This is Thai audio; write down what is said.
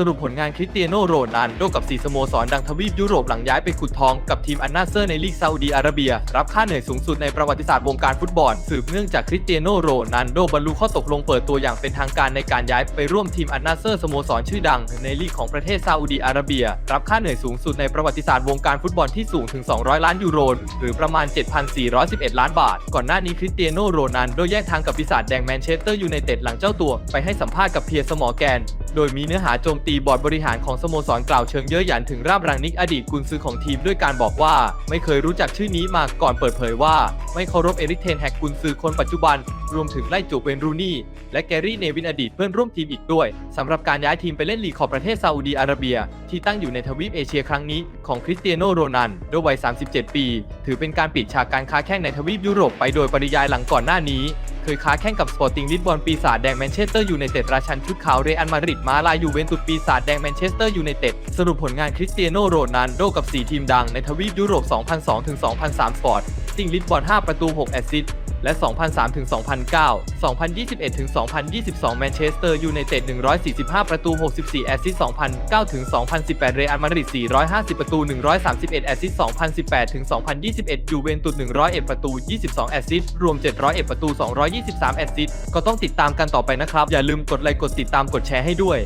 สรุปผลงานคริสเตียโนโรนัลโดกับ4สโมสรดังทวีปยุโรปหลังย้ายไปขุดทองกับทีมอันนาเซอร์ในลีกซาอุดีอาระเบีย รับค่าเหนื่อยสูงสุดในประวัติศาสตร์วงการฟุตบอล สืบเนื่องจากคริสเตียโนโรนัลโดบรรลุข้อตกลงเปิดตัวอย่างเป็นทางการในการย้ายไปร่วมทีมอันนาเซอร์สโมสรชื่อดัง ในลีกของประเทศซาอุดีอาระเบีย รับค่าเหนื่อยสูงสุดในประวัติศาสตร์วงการฟุตบอลที่สูงถึง 200 ล้านยูโรหรือประมาณ 7,411 ล้านบาท ก่อนหน้านี้คริสเตียโนโรนัลโดแยกทางกับปีศาจแดงแมนเชสเตอร์ยูไนเต็ดหลังเจ้าตัวไปให้สัมภาษณ์กับเพียร์สมอแกน โดยมีเนื้อหาโจมตีบอร์ดบริหารของสโมสรกล่าวเชิงเย้ยหยันถึงราบรังนิกอดีตกุนซือของทีมด้วยการบอกว่า ไม่เคยรู้จักชื่อนี้มาก่อนเปิดเผยว่า ไม่เคารพเอริกเทนแฮกกุนซือคนปัจจุบัน รวมถึงไล่จูบเวนรูนี่ และแกรี่เนวินอดีตเพื่อนร่วมทีมอีกด้วยสำหรับการย้ายทีมไปเล่นลีกของประเทศซาอุดีอาระเบีย ที่ตั้งอยู่ในทวีปเอเชียครั้งนี้ของคริสเตียโนโรนัลด้วยวัย 37 ปี ถือเป็นการปิดฉากการค้าแข่งในทวีปยุโรปไปโดยปริยายหลังก่อนหน้านี้เคยค้าแข่งกับสปอร์ติงลิสบอนปีศาจแดงแมนเชสเตอร์ยูไนเต็ดราชันชุดขาวเรอัลมาดริดมาลายูเวนตุสปีศาจแดงแมนเชสเตอร์ยูไนเต็ดสรุปผลงานคริสเตียโนโรนัลโดกับ 4 ทีมดังในทวีปยุโรป 2002-2003 สปอร์ตติงลิสบอน 5 ประตู 6 แอสซิสต์ และ 2003 ถึง 2009 2021 ถึง 2022 แมนเชสเตอร์ยูไนเต็ด 145 ประตู 64 แอสซิสต์2009 ถึง 2018 เรอัลมาดริด 450 ประตู 131 แอสซิสต์2018 ถึง 2021 ยูเวนตุส 101 ประตู 22 แอสซิสต์ รวม 701 ประตู 223 แอสซิสต์ ก็ต้องติดตามกันต่อไปนะครับ อย่าลืมกดไลค์ กดติดตาม กดแชร์ให้ด้วย